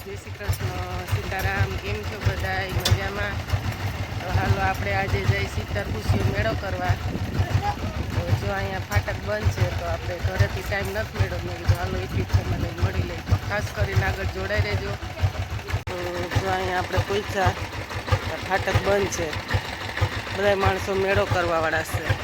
જય શ્રી કૃષ્ણ, સીતારામ, કેમ છો બધા મજામાં? તો હાલો આપણે આજે જઈ સીતર મેળો કરવા. તો જો અહીંયા ફાટક બંધ છે, તો આપણે ઘરેથી ટાઈમ નથી મેળો. મેં કીધું, હાલો એટલી છે મને મળી લઈ તો ખાસ કરીને આગળ જોડાઈ રહેજો. તો જો અહીંયા આપણે પૂછ્યા ફાટક બંધ છે. બધા માણસો મેળો કરવાવાળા છે.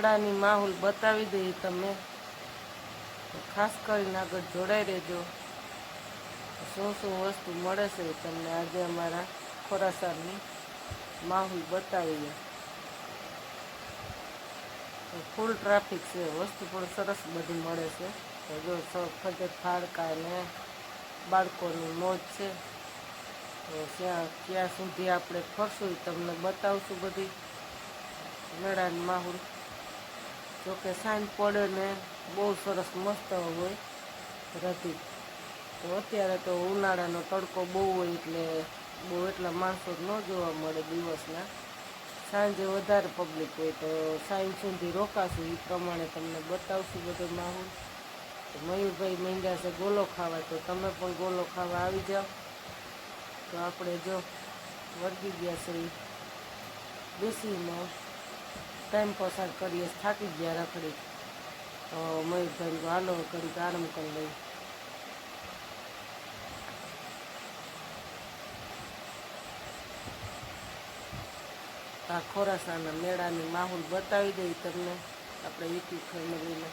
મેળાની માહોલ બતાવી દઈએ તમે. ખાસ કરીને આગળ જોડાઈ રહેજો. શું શું વસ્તુ મળે છે તમને આજે અમારા ખોરાસારની માહોલ બતાવીએ. ફૂલ ટ્રાફિક છે, વસ્તુ પણ સરસ બધી મળે છે. જો ફજે ફાડકા ને બાળકોની મોજ છે. ત્યાં ક્યાં સુધી આપણે ફરશું તમને બતાવશું બધી. મેળાની માહોલ જોકે સાંજ પડે ને બહુ સરસ મસ્ત હોય રતી તો અત્યારે તો ઉનાળાનો તડકો બહુ હોય એટલે બહુ એટલા માણસો ન જોવા મળે દિવસના. સાંજે વધારે પબ્લિક હોય તો સાંજ સુધી રોકાશું એ પ્રમાણે તમને બતાવશું બધો માહોલ. તો મયુરભાઈ માંગ્યા છે ગોલો ખાવા, તો તમે પણ ગોલો ખાવા આવી જાઓ. તો આપણે જો વર્ગી ગયા ઈ. બેસીને ટાઈમ પસાર કરીએ, થાકી ગયા રખડી. તો મયુરભાઈ હાલો કરી આરામ કરી લઈ આ ખોરાસાના મેળાની માહોલ બતાવી દઈ તમને. આપણે યુટ્યુબ ફેમિલીને.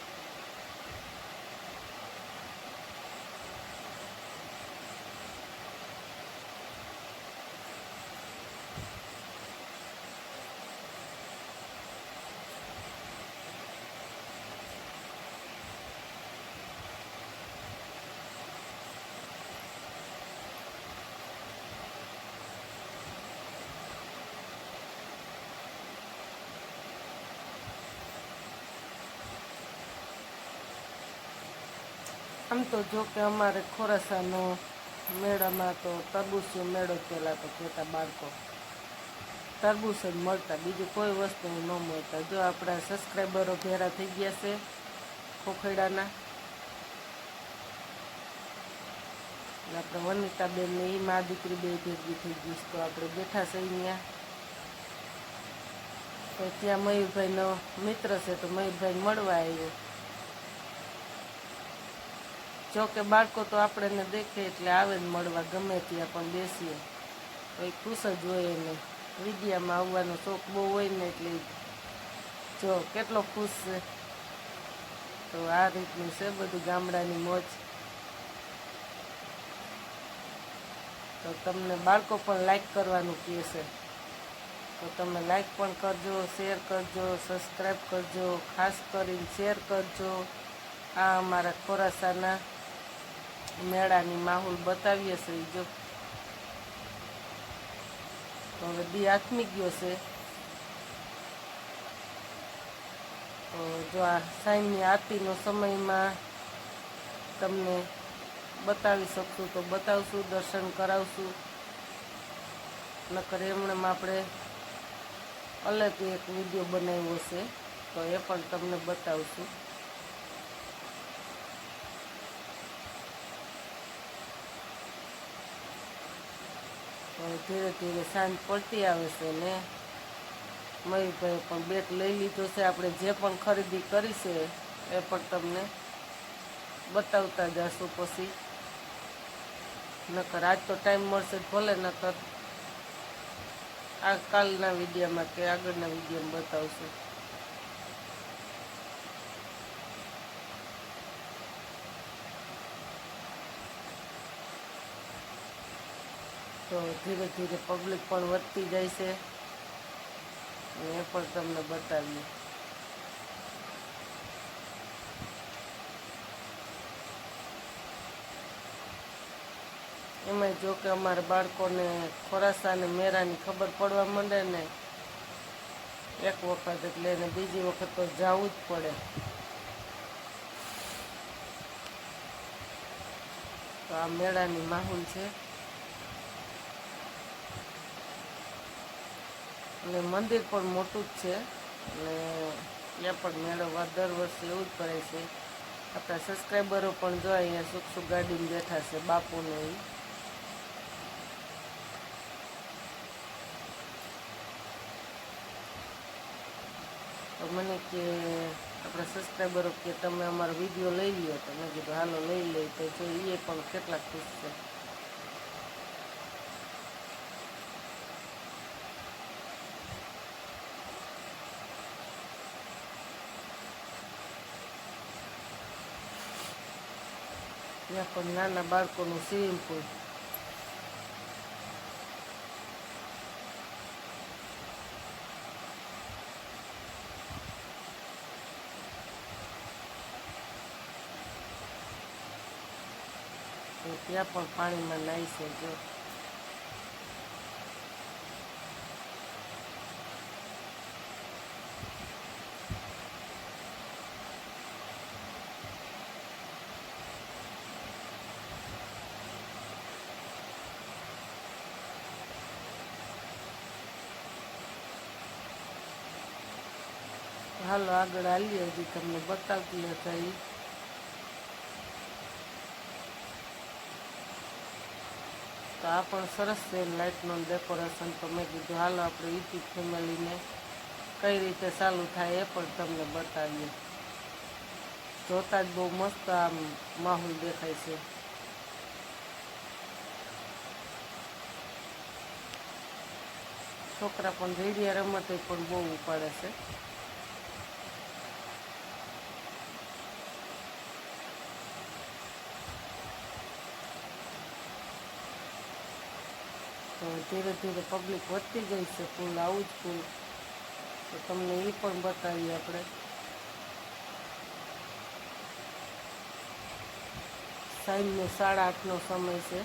આમ તો જો કે અમારે ખોરાસાનો મેળામાં તો તરબૂચનો મેળો તો કહેતા બાળકો. તરબૂચ જ મળતા, બીજું કોઈ વસ્તુ ન મળતા. જો આપણા સબસ્ક્રાઈબરો ભેરા થઈ ગયા છે, ખોખેડાના. આપણે વનિતાબેન ને એ મા દીકરી બે ભેગી થઈ ગઈ તો આપણે બેઠા છે અહીંયા. તો ત્યાં મયુરભાઈનો મિત્ર છે, તો મયુરભાઈ મળવા આવ્યો. જો કે બાળકો તો આપણને દેખે એટલે આવે ને મળવા ગમે ત્યાં પણ બેસીએ. એ ખુશ જ હોય એને. વિદ્યામાં આવવાનો શોખ બહુ હોય ને એટલે જો. કેટલો ખુશ છે. તો આ રીતનું છે બધું ગામડાની મોજ. તો તમને બાળકો પણ લાઈક કરવાનું કહે છે. તો તમે લાઈક પણ કરજો શેર કરજો સબસ્ક્રાઈબ કરજો, ખાસ કરીને શેર કરજો. આ અમારા ખોરાસાના મેળાની માહોલ બતાવીએ છીએ જો હવે બી આથમી ગયો છે. તો જો આ સાંજની આરતીનો સમયમાં તમને બતાવી શકશું તો બતાવશું, દર્શન કરાવશું. નકર એમણે આપણે અલગ એક વીડિયો બનાવ્યો છે, તો એ પણ તમને બતાવશું. ધીરે ધીરે સાંજ પડતી આવે છે ને મયુરભાઈ પણ બેટ લઈ લીધો છે. આપણે જે પણ ખરીદી કરી છે એ પણ તમને બતાવતા જશું પછી. નકર આજ તો ટાઈમ મળશે ભલે, નકર આ કાલના વિડીયોમાં કે આગળના વિડીયોમાં બતાવશું. તો ધીરે ધીરે પબ્લિક પણ વધતી જાય છે. એ પણ તમને બતાવીએ. એમાં જો કે અમારા બાળકોને ખોરાસા અને મેરાની ખબર પડવા માંડે ને એક વખત એટલે એને બીજી વખત તો જવું જ પડે. તો આ મેળાની માહોલ છે. અને મંદિર પણ મોટું જ છે. અને ત્યાં પણ મેળવવા દર વર્ષે એવું જ કરે છે. આપણા સબસ્ક્રાઈબરો પણ જો અહીંયા સુખ સુખ ગાડીમાં બેઠા છે, બાપુને એ તો મને કે આપણા સબસ્ક્રાઈબરો કે તમે અમારો વીડિયો લઈ લ્યો. તો મેં કીધું, હાલો, લઈ લઈ તો જો એ પણ કેટલા ખુશ છે. ત્યાં પણ નાના બાળકોનું સ્વિમિંગ પુલ ત્યાં પણ પાણીમાં નાહી છે જો હાલો, આગળ હાલીએ હજી તમને બતાવતી હતા એ તો આ પણ સરસ છે લાઇટનું ડેકોરેશન. તો મેં કીધું, હાલો, આપણે યુટ્યુબ ફેમિલીને કઈ રીતે ચાલુ થાય એ પણ તમને બતાવીએ. જોતા જ બહુ મસ્ત આમ માહોલ દેખાય છે. છોકરા પણ રેડિયા રમતે પણ બહુ ઉપાડે છે. ધીરે ધીરે પબ્લિક વધતી ગઈ છે પુલ આવું જ પુલ તો તમને એ પણ બતાવીએ આપણે. સાંજનો સાડા આઠનો સમય છે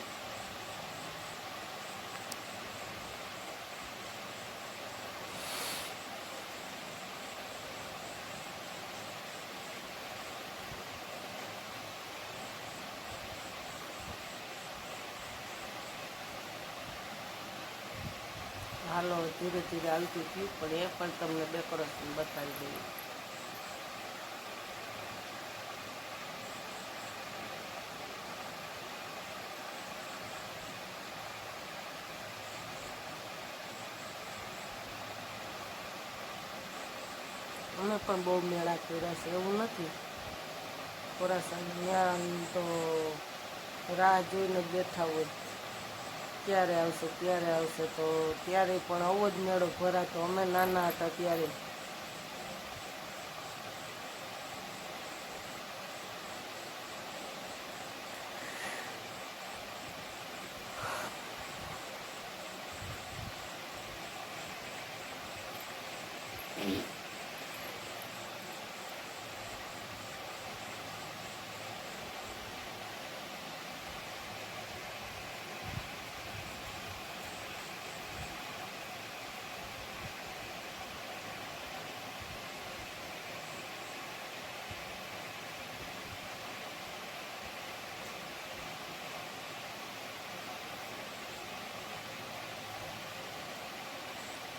હાલો ધીરે ધીરે આવતી હતી પણ એ પણ તમને ડેકોરેશન બતાવી દઈએ. અમે પણ બહુ મેળા કર્યા છે, એવું નથી. ખોરાસાન ત્યાં તો રાહ જોઈને બેઠા હોય. ક્યારે આવશે ક્યારે આવશે તો ત્યારે પણ આવો જ મેળો ભરાતો. અમે નાના હતા ત્યારે.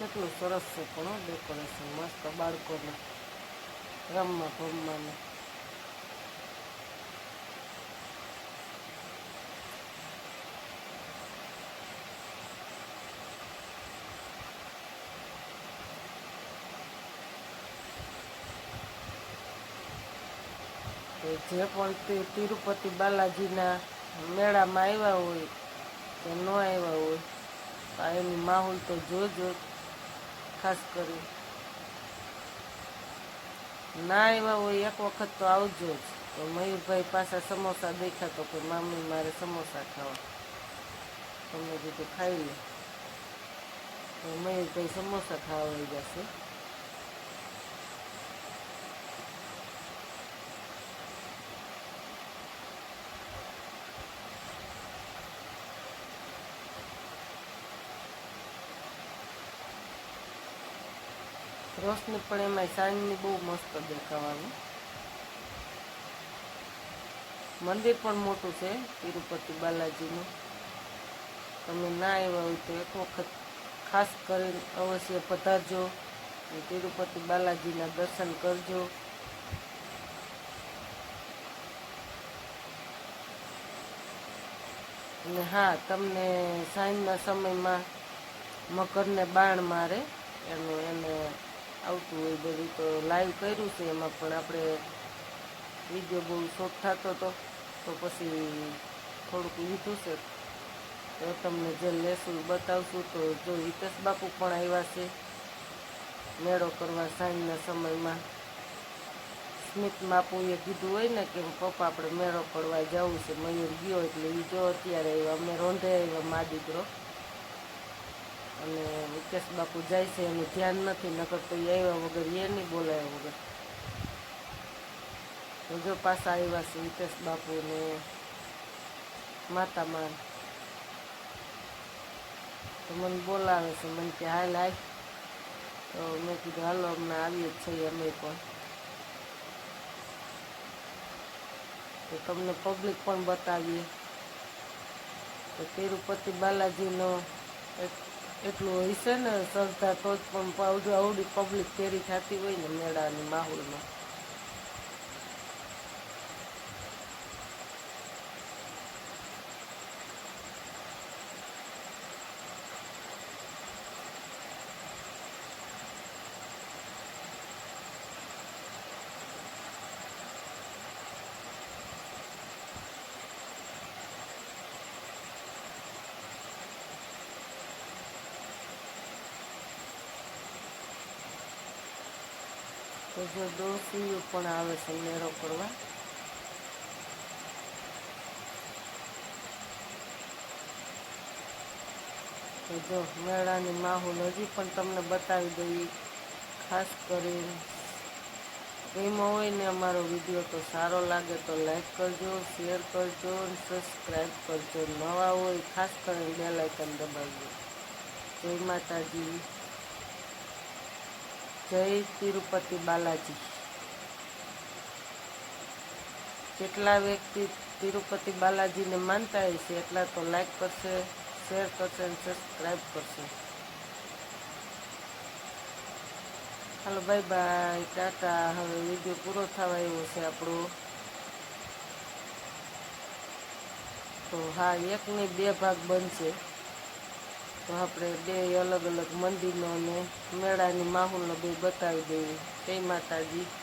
કેટલું સરસ છે પણ ડેકોરેશન, મસ્ત બાળકોને, રમવા, ભમવાને. જે પણ તે તિરુપતિ બાલાજીના મેળામાં આવ્યા હોય કે ન આવ્યા હોય તો એની માહોલ તો જોજો. ખાસ કરી. ના એવા હોય, એક વખત તો આવજો જ. તો મયુરભાઈ પાસે સમોસા દેખ્યા તો કે, મામી, મારે સમોસા ખાવા. તમને કીધું, ખાઈ લે. મયુરભાઈ સમોસા ખાવા જશે રોશની પણ એમાં સાંજની બહુ મસ્ત દેખાવાનું. મંદિર પણ મોટું છે, તિરુપતિ બાલાજીનું. તમે ના આવ્યા હોય તો એક વખત ખાસ કરીને અવશ્ય પધારજો તિરુપતિ બાલાજીના દર્શન કરજો. અને હા, તમને સાંજના સમયમાં મકરને બાણ મારે, એનું એને આવતું હોય બધું તો લાઈવ કર્યું છે એમાં પણ આપણે વીડિયો બહુ શોખ થતો હતો તો પછી થોડુંક લીધું છે. તો તમને જે લેશું બતાવશું તો જો હિતેશ બાપુ પણ આવ્યા છે મેળો કરવા સાંજના સમયમાં. સ્મિત બાપુએ કીધું હોય ને કે પપ્પા આપણે મેળો કરવા જવું છે. મયુર ગયો એટલે એ જો અત્યારે આવ્યા. અમે રોંધે આવ્યા મા દીકરો અને મુકેશ બાપુ જાય છે, એનું ધ્યાન નથી, નકર તો એ આવ્યા વગર એ નહીં બોલાયા વગર. જો પાછા આવ્યા છે વિકેશ બાપુ ને માતામાં તો મને બોલાવે છે, મને કે હાલ હાલ. તો મેં કીધું, હાલો અમને આવીએ જ છીએ અમે પણ. તો તમને પબ્લિક પણ બતાવીએ. તો તિરુપતિ બાલાજીનો એક- એટલું હોય છે ને શ્રદ્ધા તો જ પણ આવડી પબ્લિક કેરી થતી હોય ને મેળાની માહોલમાં. તો જો ડોસીઓ પણ આવે છે મેળો કરવા. તો જો મેળાની માહોલ હજી પણ તમને બતાવી દઈએ. ખાસ કરીને એમાં હોય ને અમારો વીડિયો તો સારો લાગે તો લાઈક કરજો, શેર કરજો અને સબસ્ક્રાઈબ કરજો. નવા હોય ખાસ કરીને બે લાઇકન દબાવજો. જય માતાજી. જય તિરુપતિ બાલાજી. જેટલા વ્યક્તિ તિરુપતિ બાલાજીને માનતા હશે એટલા તો લાઈક કરશે શેર કરશે અને સબસ્ક્રાઈબ કરશે. હાલો બાય બાય ટાટા. હવે વીડિયો પૂરો થવા એવો છે આપણો. તો હા એક ને બે ભાગ બનશે. તો આપણે બે અલગ અલગ મંદિરનો અને મેળાની માહોલનો બે બતાવી દઈએ. જય માતાજી.